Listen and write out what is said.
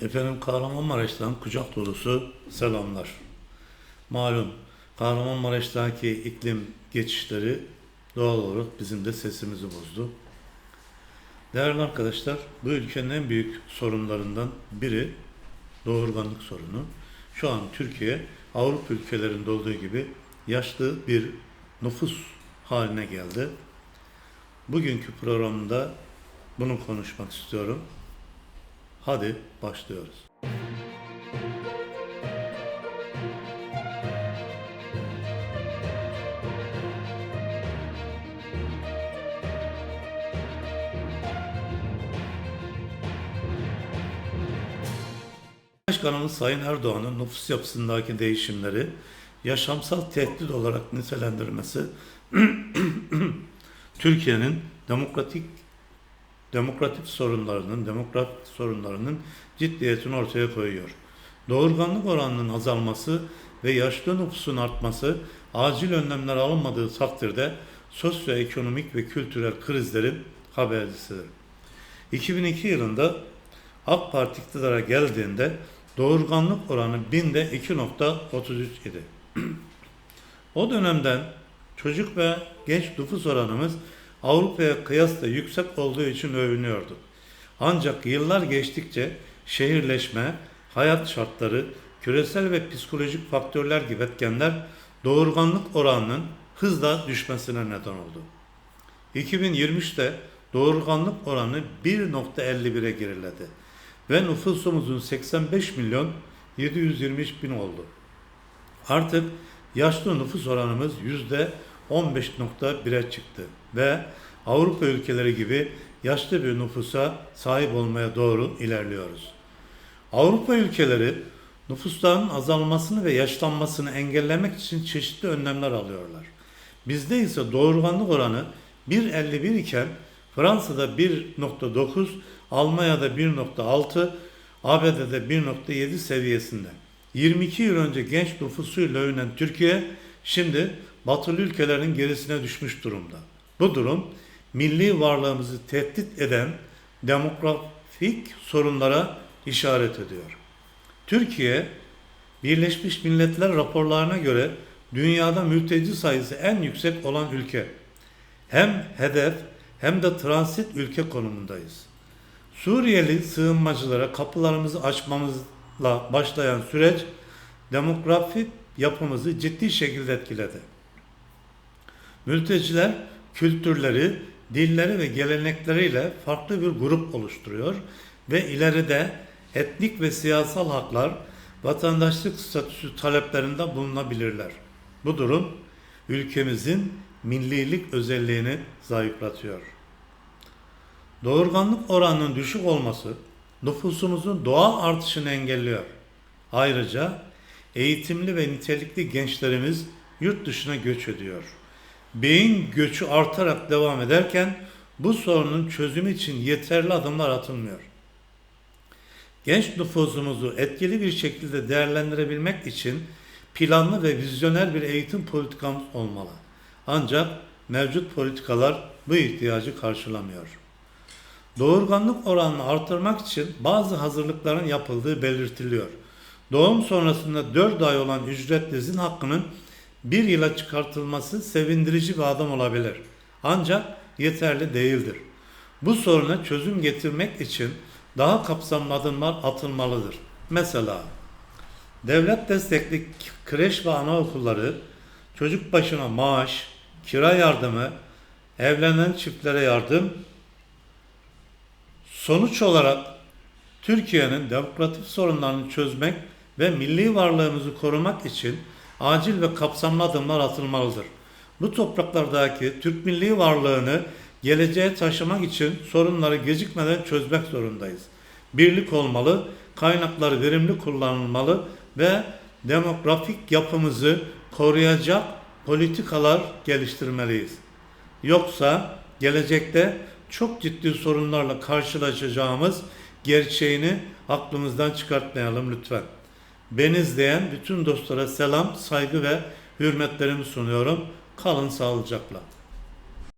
Efendim Kahramanmaraş'tan kucak dolusu selamlar. Malum Kahramanmaraş'taki iklim geçişleri doğal olarak bizim de sesimizi bozdu. Değerli arkadaşlar, bu ülkenin en büyük sorunlarından biri doğurganlık sorunu. Şu an Türkiye Avrupa ülkelerinde olduğu gibi yaşlı bir nüfus haline geldi. Bugünkü programda bunu konuşmak istiyorum. Hadi başlıyoruz. Başkanımız Sayın Erdoğan'ın nüfus yapısındaki değişimleri yaşamsal tehdit olarak nitelendirmesi Türkiye'nin demokratik demokratik sorunlarının, demokratik sorunlarının ciddiyetini ortaya koyuyor. Doğurganlık oranının azalması ve yaşlı nüfusun artması acil önlemler alınmadığı takdirde sosyoekonomik ve kültürel krizlerin habercisidir. 2002 yılında AK Parti iktidara geldiğinde doğurganlık oranı binde 2.33 idi. o dönemden çocuk ve genç nüfus oranımız Avrupa'ya kıyasla yüksek olduğu için övünüyordu. Ancak yıllar geçtikçe şehirleşme, hayat şartları, küresel ve psikolojik faktörler gibi etkenler doğurganlık oranının hızla düşmesine neden oldu. 2023'te doğurganlık oranı 1.51'e geriledi ve nüfusumuzun 85 milyon 723 bin oldu. Artık yaşlı nüfus oranımız yüzde 15.1'e çıktı ve Avrupa ülkeleri gibi yaşlı bir nüfusa sahip olmaya doğru ilerliyoruz. Avrupa ülkeleri nüfusların azalmasını ve yaşlanmasını engellemek için çeşitli önlemler alıyorlar. Bizde ise doğurganlık oranı 1.51 iken Fransa'da 1.9, Almanya'da 1.6, ABD'de 1.7 seviyesinde. 22 yıl önce genç nüfusuyla övünen Türkiye şimdi batılı ülkelerin gerisine düşmüş durumda. Bu durum milli varlığımızı tehdit eden demografik sorunlara işaret ediyor. Türkiye Birleşmiş Milletler raporlarına göre dünyada mülteci sayısı en yüksek olan ülke. Hem hedef hem de transit ülke konumundayız. Suriyeli sığınmacılara kapılarımızı açmamızla başlayan süreç demografik yapımızı ciddi şekilde etkiledi. Mülteciler kültürleri, dilleri ve gelenekleriyle farklı bir grup oluşturuyor ve ileride etnik ve siyasal haklar, vatandaşlık statüsü taleplerinde bulunabilirler. Bu durum ülkemizin millilik özelliğini zayıflatıyor. Doğurganlık oranının düşük olması nüfusumuzun doğal artışını engelliyor. Ayrıca eğitimli ve nitelikli gençlerimiz yurt dışına göç ediyor. Beyin göçü artarak devam ederken bu sorunun çözümü için yeterli adımlar atılmıyor. Genç nüfusumuzu etkili bir şekilde değerlendirebilmek için planlı ve vizyoner bir eğitim politikamız olmalı. Ancak mevcut politikalar bu ihtiyacı karşılamıyor. Doğurganlık oranını artırmak için bazı hazırlıkların yapıldığı belirtiliyor. Doğum sonrasında 4 ay olan ücretli izin hakkının bir yıla çıkartılması sevindirici bir adım olabilir. Ancak yeterli değildir. Bu soruna çözüm getirmek için daha kapsamlı adımlar atılmalıdır. Mesela devlet destekli kreş ve anaokulları, çocuk başına maaş, kira yardımı, evlenen çiftlere yardım, sonuç olarak Türkiye'nin demokratik sorunlarını çözmek ve milli varlığımızı korumak için acil ve kapsamlı adımlar atılmalıdır. Bu topraklardaki Türk milli varlığını geleceğe taşımak için sorunları gecikmeden çözmek zorundayız. Birlik olmalı, kaynaklar verimli kullanılmalı ve demografik yapımızı koruyacak politikalar geliştirmeliyiz. Yoksa gelecekte çok ciddi sorunlarla karşılaşacağımız gerçeğini aklımızdan çıkartmayalım lütfen. Beni izleyen bütün dostlara selam, saygı ve hürmetlerimi sunuyorum. Kalın sağlıcakla.